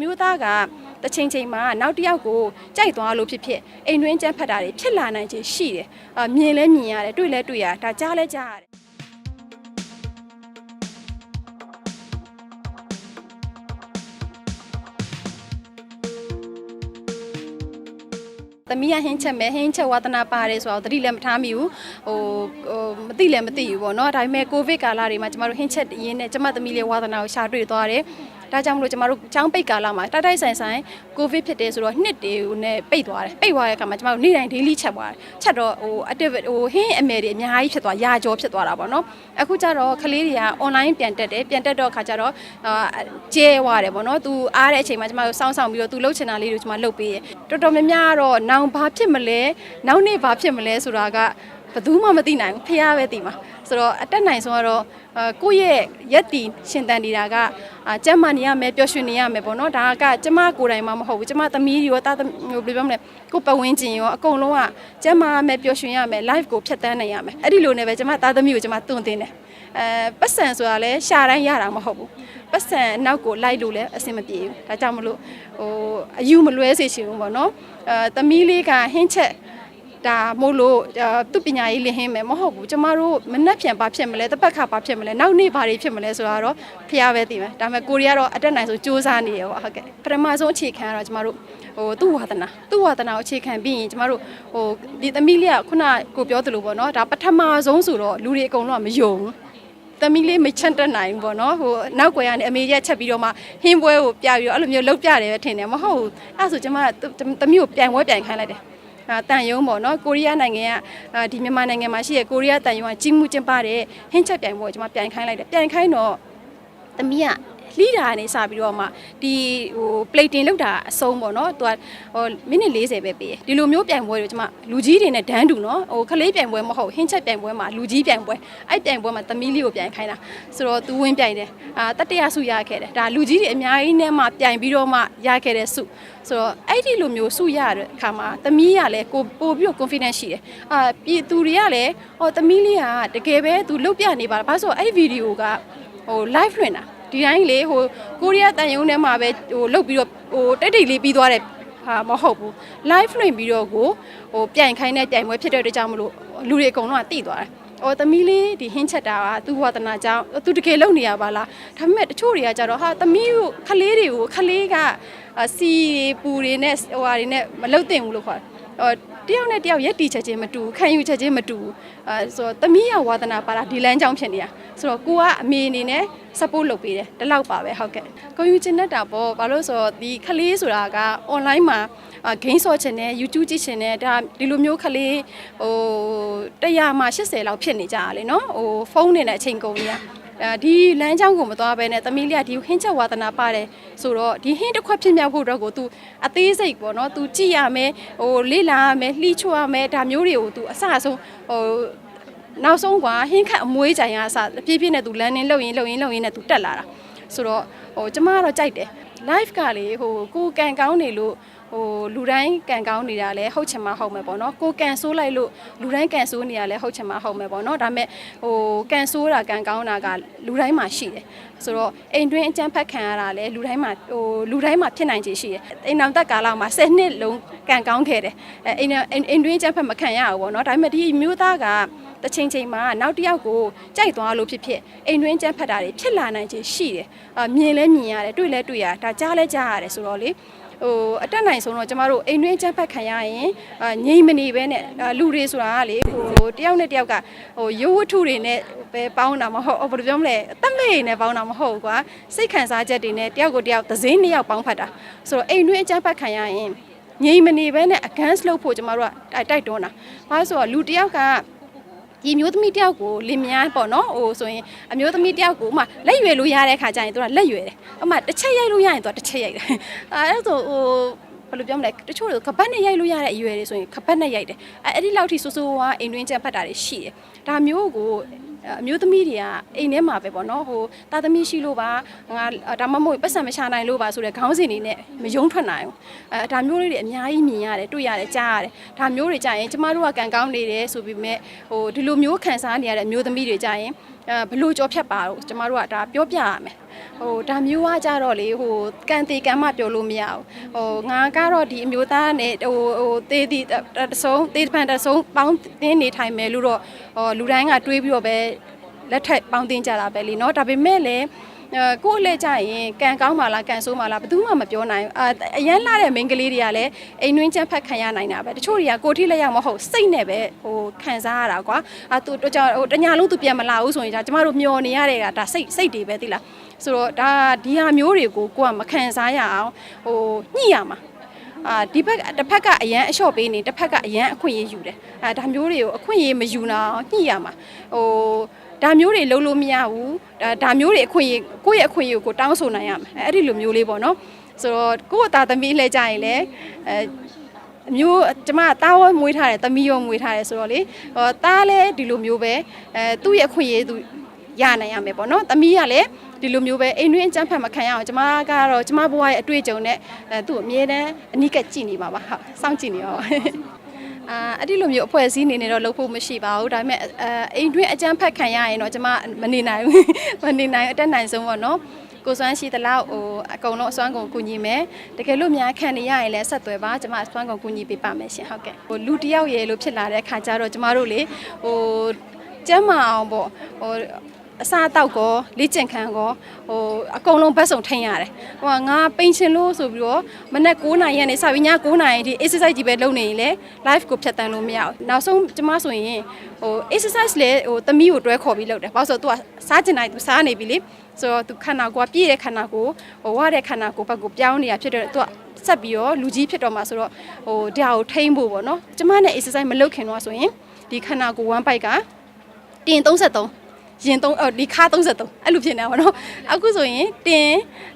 မျိုးသားကတစ်ချိန်ချိန်မှာနောက်တစ်ယောက်ကိုကြိုက်သွားလို့ဖြစ်ဖြစ်အိမ်တွင်းကြမ်းဖက်တာတွေဖြစ်လာနိုင်ခြင်းရှိတယ်အာမြင်လဲမြင်ရတယ်တွေ့လဲတွေ့ရတယ်ဒါကြားလဲကြားရတယ်သမီးကဟင်းချက်မယ်ဟင်းချက်ဝါသနာပါတယ်ဆိုတော့သတိလည်းမထားမိဘူးဟိုဟိုမသိလည်းမသိဘူးပေါ့နော်ဒါပေမဲ့ကိုဗစ်ကာလတွေမှာကျမတို့ဟင်းချက်ရင်းနဲ့ကျမသမီးလေးဝါသနာကိုရှာတွေ့သွားတယ် ဒါကြောင့်မလို့ကျမတို့ချောင်းပိတ်ကာလမှာတိုက်တိုက်ဆိုင်ဆိုင်ကိုဗစ်ဖြစ်တယ်ဆိုတော့နှစ်တွေကိုနဲ့ပိတ်သွားတယ်ပိတ်သွားတဲ့အခါမှာကျမတို့နေ့တိုင်း daily ချက်သွားတယ်ချက်တော့ဟို active ဟိုဟင်းအမယ်တွေအများကြီးဖြစ်သွားရာကျော်ဖြစ်သွားတာပေါ့နော်အခုကျတော့ကလေးတွေက online ပြန်တက်တယ်ပြန်တက်တော့အခါကျတော့အာကျဲသွားတယ်ပေါ့နော်သူအားတဲ့အချိန်မှာကျမတို့စောင့်ဆောင်ပြီးတော့သူလှုပ်ချင်တာလေးတွေကျမလှုပ်ပေးတယ်တော်တော်များများကတော့နောင်ဘာဖြစ်မလဲနောက်နေ့ဘာဖြစ်မလဲဆိုတာကဘယ်သူမှမသိနိုင်ဘူးဖះပဲသိမှာဆိုတော့အတက်နိုင်ဆုံးကတော့အာကိုယ့်ရဲ့ရက်တီရှင်တန်နေတာကအာကျမ်းမာနေရမယ်ပျော်ရွှင်နေရမယ်ပေါ့နော်ဒါကကျမကိုယ်တိုင်မှမဟုတ်ဘူးကျမသမီးရောတာသမီးဟိုဘယ်လိုပြောမလဲကိုယ်ပတ်ဝန်းကျင်ရောအကုန်လုံးကကျမ်းမာရမယ်ပျော်ရွှင်ရမယ် live ကိုဖြတ်တန်းနိုင်ရမယ်အဲ့ဒီလိုနဲ့ပဲကျမသားသမီးကိုကျမတွန်းတင်တယ်အဲပတ်စံဆိုတာလဲရှာတိုင်းရတာမဟုတ်ဘူးပတ်စံနောက်ကိုလိုက်လို့လဲအဆင်မပြေဘူးဒါကြောင့်မလို့ဟိုအယူမလွဲစေချင်ဘူးပေါ့နော်အဲသမီးလေးကဟင်းချက် ဒါမို့လို့အာသူပညာရေးလင်းဟင်းမယ်မဟုတ်ဘူးကျမတို့မနှက်ပြန်ဘာဖြစ်မလဲတစ်ပတ်ခါဘာဖြစ်မလဲနောက်နေ့ဘာတွေဖြစ်မလဲဆိုတာတော့ဖះပဲသိမယ်ဒါပေမဲ့ကိုရီးယားတော့အတက်နိုင်ဆုံးစူးစမ်းနေရပါဟုတ်ကဲ့ပထမဆုံးအခြေခံကတော့ကျမတို့ဟိုသူ့ဝါသနာသူ့ဝါသနာကိုအခြေခံပြီးရင်ကျမတို့ဟိုဒီသမီးလေးကခုနကိုပြောသလိုပေါ့နော်ဒါပထမဆုံးဆိုတော့လူတွေအကုန်လုံးကမယုံဘူးသမီးလေးမချန့်တက်နိုင်ဘူးပေါ့နော်ဟိုနောက်ွယ်ကနေအမေရက်ချက်ပြီးတော့မှဟင်းပွဲကိုပြပြီးတော့အဲ့လိုမျိုးလှုပ်ပြတယ်ပဲထင်တယ်မဟုတ်ဘူးအဲ့ဒါဆိုကျမကသမီးကိုပြန်ပွဲပြန်ခိုင်းလိုက်တယ်အာ တန်ယုံပေါ့နော်ကိုရီးယားနိုင်ငံကအာဒီမြန်မာနိုင်ငံမှာရှိတဲ့ကိုရီးယားတန်ယုံကကြီးမှုကျင်းပတဲ့ဟင်းချက်ပြိုင်ပွဲကိုကျမပြန်ခိုင်းလိုက်တယ်ပြန်ခိုင်းတော့သမီးက လှီးတာကနေစပြီးတော့မှဒီဟို plating လောက်တာအဆုံးပေါ့နော်သူကဟိုမိနစ်40ပဲပေးတယ်ဒီလိုမျိုးပြိုင်ပွဲတွေကျမလူကြီးတွေနဲ့ဒန်းတူနော်ဟိုခလေးပြိုင်ပွဲမဟုတ်ဟင်းချက်ပြိုင်ပွဲမှာလူကြီးပြိုင်ပွဲအဲ့ပြိုင်ပွဲမှာသမီးလေးကိုပြိုင်ခိုင်းတာဆိုတော့သူဝင်ပြိုင်တယ်အာတတရဆုရခဲ့တယ်ဒါလူကြီးတွေအများကြီးနဲ့မှပြိုင်ပြီးတော့မှရခဲ့တဲ့ဆုဆိုတော့အဲ့ဒီလိုမျိုးဆုရတဲ့အခါမှာသမီးကလည်းကိုပို့ပြီးတော့ confidence ရှိတယ်အာပြည်သူတွေကလည်းဟောသမီးလေးကတကယ်ပဲသူလုတ်ပြနေပါလားဘာလို့ဆိုတော့အဲ့ဒီဗီဒီယိုကဟို live လွှင့်တာ ဒီတိုင်းလေဟိုကိုရီးယားတန်ယုံထဲမှာပဲဟိုလုတ်ပြီးတော့ဟိုတိတ်တိတ်လေးပြီးသွားတယ်ဟာမဟုတ်ဘူး live လွှင့်ပြီးတော့ကိုဟိုပြိုင်ခိုင်းတဲ့ပြိုင်ပွဲဖြစ်တဲ့အတွက်ကြောင့်မလို့လူတွေအကုန်လုံးကတိသွားတယ်။အော်သမီးလေးဒီဟင်းချက်တာကသူ့ဝါသနာကြောင့်သူတကယ်လုံနေရပါလား။ဒါပေမဲ့တချို့တွေကကြတော့ဟာသမီးကိုခလေးတွေကိုခလေးကအာစီတွေပူတွေနဲ့ဟိုဟာတွေနဲ့မလုံတင်ဘူးလို့ခေါ်တယ်။ အော်တယောက်နဲ့တယောက်ရက်တီချက်ချင်းမတူဘူးခံယူချက်ချင်းမတူဘူးအဲဆိုတော့သမီးရဝါသနာပါတာဒီလမ်းကြောင်းဖြစ်နေတာဆိုတော့ကိုကအမေအနေနဲ့ support လုပ်ပေးတယ်ဒီလောက်ပါပဲဟုတ်ကဲ့ကိုယူချင်တတ်တာပေါ့ဘာလို့ဆိုတော့ဒီခလေးဆိုတာက online မှာ game ဆော့ချင်တယ် YouTube ကြည့်ချင်တယ်ဒါဒီလိုမျိုးခလေးဟို100မှ80လောက်ဖြစ်နေကြတာလေနော်ဟိုဖုန်းနေတဲ့အချိန်ကုန်ကြီးอ่ะ အဲဒီလမ်းကြောင်းကိုမသွားဘဲနဲ့သမီးလေးကဒီဟင်းချက်ဝါသနာပါတယ်ဆိုတော့ဒီဟင်းတစ်ခွက်ဖြစ်မြောက်ဖို့အတွက်ကို तू အသေးစိတ်ပေါ့နော် तू ကြည့်ရမယ်ဟိုလေ့လာရမယ်လှီးချွတ်ရမယ်ဒါမျိုးတွေကို तू အစအဆုံးဟိုနောက်ဆုံးကဟင်းခတ်အမွေးကြိုင်ရအစအပြည့်ပြည့်နဲ့ तू လမ်းနေလှုပ်ရင်လှုပ်ရင်လှုပ်ရင်နဲ့ तू တက်လာတာဆိုတော့ဟိုကျမကတော့ကြိုက်တယ် live ကလေဟိုကိုကံကောင်းနေလို့ ဟိုလူတိုင်းကန်ကောင်းနေတာလဲဟုတ်ချင်မှဟုတ်မယ်ပေါ့နော်ကိုကန်ဆိုးလိုက်လို့လူတိုင်းကန်ဆိုးနေတာလဲဟုတ်ချင်မှဟုတ်မယ်ပေါ့နော်ဒါပေမဲ့ဟိုကန်ဆိုးတာကန်ကောင်းတာကလူတိုင်းမှာရှိတယ်ဆိုတော့အိမ်တွင်းအကျန်းဖက်ခံရတာလဲလူတိုင်းမှာဟိုလူတိုင်းမှာဖြစ်နိုင်ခြေရှိတယ်အိမ်အောင်သက်ကာလမှာ10နှစ်လုံးကန်ကောင်းခဲ့တယ်အဲအိမ်အိမ်တွင်းအကျန်းဖက်မခံရဘူးပေါ့နော်ဒါပေမဲ့ဒီမျိုးသားကတစ်ချိန်ချိန်မှာနောက်တစ်ယောက်ကိုကြိုက်သွားလို့ဖြစ်ဖြစ်အိမ်တွင်းကြမ်းဖက်တာတွေဖြစ်လာနိုင်ခြင်းရှိတယ်။အာမြင်လဲမြင်ရတယ်တွေ့လဲတွေ့ရတယ်ဒါကြားလဲကြားရတယ်ဆိုတော့လေ ဟိုအတက်နိုင်ဆုံးတော့ကျမတို့အိမ်တွင်းကြမ်းဖက်ခံရရင်အာငြိမ်မနေပဲနဲ့အာလူတွေဆိုတာကလေဟိုတယောက်နဲ့တယောက်ကဟိုရိုးဝတ္ထုတွေနဲ့ပဲပေါင်းတာမဟုတ်ဘယ်လိုပြောမလဲအသက်မဲ့နဲ့ပေါင်းတာမဟုတ်ကွာစိတ်ခံစားချက်တွေနဲ့တယောက်ကိုတယောက်သစင်းနှစ်ယောက်ပေါင်းဖတ်တာဆိုတော့အိမ်တွင်းအကြမ်းဖက်ခံရရင်ငြိမ်မနေပဲနဲ့ against လုပ်ဖို့ကျမတို့ကတိုက်တွန်းတာ။ဘာလို့ဆိုတော့လူတယောက်က ဒီမျိုးသမီးတယောက်ကိုလင်မယားပေါ့နော်ဟိုဆိုရင်အမျိုးသမီးတယောက်ကိုဥမာလက်ရွယ်လို့ရတဲ့ခါကျရင်သူကလက်ရွယ်တယ်ဥမာတစ်ချက်ရိုက်လို့ရရင်သူကတစ်ချက်ရိုက်တယ်အဲဒါဆိုဟိုဘယ်လိုပြောမလဲတချို့တွေကပတ်နဲ့ရိုက်လို့ရတဲ့အရွယ်တွေဆိုရင်ခပတ်နဲ့ရိုက်တယ်အဲအဲ့ဒီလောက်ထိဆိုးဆိုးဝါးအိမ်တွင်းချက်ဖတ်တာတွေရှိတယ်ဒါမျိုးကို အမျိုးသမီးတွေကအိမ်ထဲမှာပဲပေါ့နော်ဟိုတာသမီးရှိလို့ပါငါဒါမှမဟုတ်ပတ်စံမရှာနိုင်လို့ပါဆိုတဲ့ခေါင်းစဉ်တွေနဲ့မယုံထွက်နိုင်ဘူးအဲဒါမျိုးလေးတွေအများကြီးမြင်ရတယ်တွေ့ရတယ်ကြားရတယ်ဒါမျိုးတွေကြာရင်ကျမတို့ကကံကောင်းနေတယ်ဆိုပြီးမြဲဟိုဒီလိုမျိုးခံစားနေရတဲ့အမျိုးသမီးတွေကြာရင်အဲ ဘလို့ကြောဖြတ်ပါတော့ကျမတို့ကဒါပြောပြရမယ်ဟိုဒါမျိုးကကြတော့လေဟိုကန်တီကန်မပြောလို့မရဘူးဟိုငါကတော့ဒီအမျိုးသားနဲ့ဟိုဟိုတေးတီတဆုံတေးဖန်တဆုံပေါင်းတင်းနေထိုင်မယ်လို့တော့ဟိုလူတိုင်းကတွေးပြီးတော့ပဲလက်ထက်ပေါင်းတင်းကြတာပဲလीเนาะဒါပေမဲ့လည်းအဲ ကိုယ့်လက်ကြရင်ကံကောင်းပါလားကံဆိုးပါလားဘယ်သူမှမပြောနိုင်ဘူးအာအရန်လာတဲ့မိန်းကလေးတွေကလည်းအိမ်တွင်းချမ်းဖက်ခံရနိုင်တာပဲတချို့တွေကကိုယ်ထိလက်ရောက်မဟုတ်စိတ်နဲ့ပဲဟိုခံစားရတာကွာအာသူတို့ကြောင့်ဟိုတညာလုံးသူပြန်မလာဘူးဆိုရင်ဒါကျမတို့မျောနေရတဲ့ကဒါစိတ်စိတ်တွေပဲသိလားဆိုတော့ဒါဒီဟာမျိုးတွေကိုကိုကမခံစားရအောင်ဟိုညှိရမှာအာဒီဘက်တစ်ဖက်ကအရန်အလျှော့ပေးနေတစ်ဖက်ကအရန်အခွင့်အရေးယူတယ်အာဒါမျိုးတွေကိုအခွင့်အရေးမယူနာအောင်ညှိရမှာဟို ဒါမျိုးတွေလုံးလို့မရဘူးဒါဒါမျိုးတွေအခွင့်အရေးကိုယ့်ရဲ့အခွင့်အရေးကိုကိုတောင်းဆိုနိုင်ရမယ်အဲ့ဒီလိုမျိုးလေးပေါ့နော်ဆိုတော့ကိုယ့်အသားသမီးလှည့်ကြရင်လည်းအဲအမျိုးကျမကတားဝဲမွေးထားတယ်သမီးရောမွေးထားတယ်ဆိုတော့လေဟောတားလည်းဒီလိုမျိုးပဲအဲသူ့ရဲ့အခွင့်အရေးသူရနိုင်ရမယ်ပေါ့နော်သမီးကလည်းဒီလိုမျိုးပဲအိမ်တွင်းအကြမ်းဖက်မခံရအောင်ကျမကတော့ကျမဘဝရဲ့အတွေ့အကြုံနဲ့အဲသူ့အမြဲတမ်းအနိကကြည့်နေပါပါဟုတ်စောင့်ကြည့်နေပါပါ အာအဲ့ဒီလိုမျိုးအဖွဲ့အစည်းအနေနဲ့တော့လုပ်ဖို့မရှိပါဘူးဒါပေမဲ့အဲအိမ်တွင်းအကြမ်းဖက်ခံရရင်တော့ကျမမနေနိုင်ဘူးမနေနိုင်အတက်နိုင်ဆုံးပေါ့နော်ကိုစွမ်းရှိသလောက်ဟိုအကုန်လုံးအစွမ်းကုန်ကူညီမယ်တကယ်လို့များခံနေရရင်လည်းဆက်သွယ်ပါကျမအစွမ်းကုန်ကူညီပေးပါမယ်ရှင်ဟုတ်ကဲ့ဟိုလူတစ်ယောက်ရေလို့ဖြစ်လာတဲ့အခါကျတော့ကျမတို့လေဟိုကျမ်းမာအောင်ပေါ့ဟို အစားအသောက်ကောလေ့ကျင့်ခန်းကောဟိုအကုန်လုံးဘက်စုံထိန်ရတယ်ဟိုကငါပိန်ချင်လို့ဆိုပြီးတော့မနက်9နာရီကနေစပြီးည9နာရီအထိ exercise ကြီးပဲလုပ်နေရင်လေ live ကိုဖြတ်တန်းလို့မရဘူးနောက်ဆုံးကျမဆိုရင်ဟို exercise လေဟိုသမီးကိုတွဲခေါ်ပြီးလုပ်တယ်ဘာလို့ဆိုတော့ तू ကစားကျင်တိုင်း तू စားနေပြီလေဆိုတော့ तू ခန္ဓာကိုယ်ကပြည့်တဲ့ခန္ဓာကိုယ်ဟိုဝတဲ့ခန္ဓာကိုယ်ဘက်ကိုပြောင်းနေတာဖြစ်တဲ့ तू ကဆက်ပြီးတော့လူကြီးဖြစ်တော့မှာဆိုတော့ဟိုဒါကိုထိမ့်ဖို့ပေါ့နော်ကျမနဲ့ exercise မလုပ်ခင်တော့ဆိုရင်ဒီခန္ဓာကိုယ် one bite ကတင်33 ရင်သုံးအော်ဒီခါ33အဲ့လိုဖြစ်နေတာပေါ့နော်အခုဆိုရင်တင်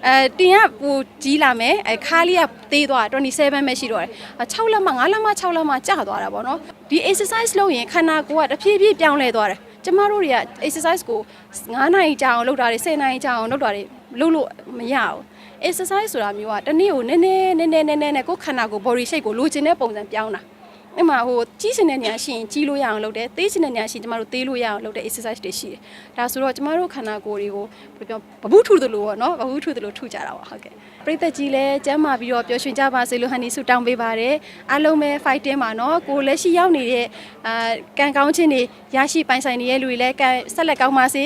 အဲတင်ကဟိုကြီးလာမယ်အဲခါလေးကသေးသွား27ပဲရှိတော့တယ်6လက်မှ9လက်မှ6လက်မှကျသွားတာပေါ့နော်ဒီ exercise လုပ်ရင်ခန္ဓာကိုယ်ကတဖြည်းဖြည်းပြောင်းလဲသွားတယ်ကျမတို့တွေက exercise ကို9နာရီကြာအောင်လုပ်တာတွေ10နာရီကြာအောင်လုပ်တာတွေလုပ်လို့မရဘူး exercise ဆိုတာမျိုးကတနေ့ကိုနည်းနည်းနည်းနည်းနည်းနည်းနဲ့ကိုယ်ခန္ဓာကိုယ် body shape ကိုလိုချင်တဲ့ပုံစံပြောင်းတာ အဲ့မှာဟိုကြီးစင်တဲ့ညာရှိရင်ကြီးလို့ရအောင်လုပ်တယ်သေးစင်တဲ့ညာရှိရင်ကျမတို့သေးလို့ရအောင်လုပ်တဲ့ exercise တွေရှိတယ်ဒါဆိုတော့ကျမတို့ခန္ဓာကိုယ်တွေကိုဘယ်ပြောဘဘူးထုသလိုပေါ့နော်ဘဘူးထုသလိုထုကြတာပါဟုတ်ကဲ့ပရိသတ်ကြီးလည်းကျမ်းမာပြီးတော့ပျော်ရွှင်ကြပါစေလို့ဟန်နီဆုတောင်းပေးပါတယ်အားလုံးပဲ fighting ပါနော်ကိုယ်လက်ရှိရောက်နေတဲ့အာကံကောင်းခြင်းတွေရရှိပိုင်ဆိုင်နေတဲ့လူတွေလည်းကံဆက်လက်ကောင်းပါစေ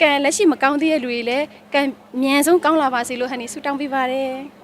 ကံလက်ရှိမကောင်းသေးတဲ့လူတွေလည်းကံမြန်ဆုံးကောင်းလာပါစေလို့ဟန်နီဆုတောင်းပေးပါတယ်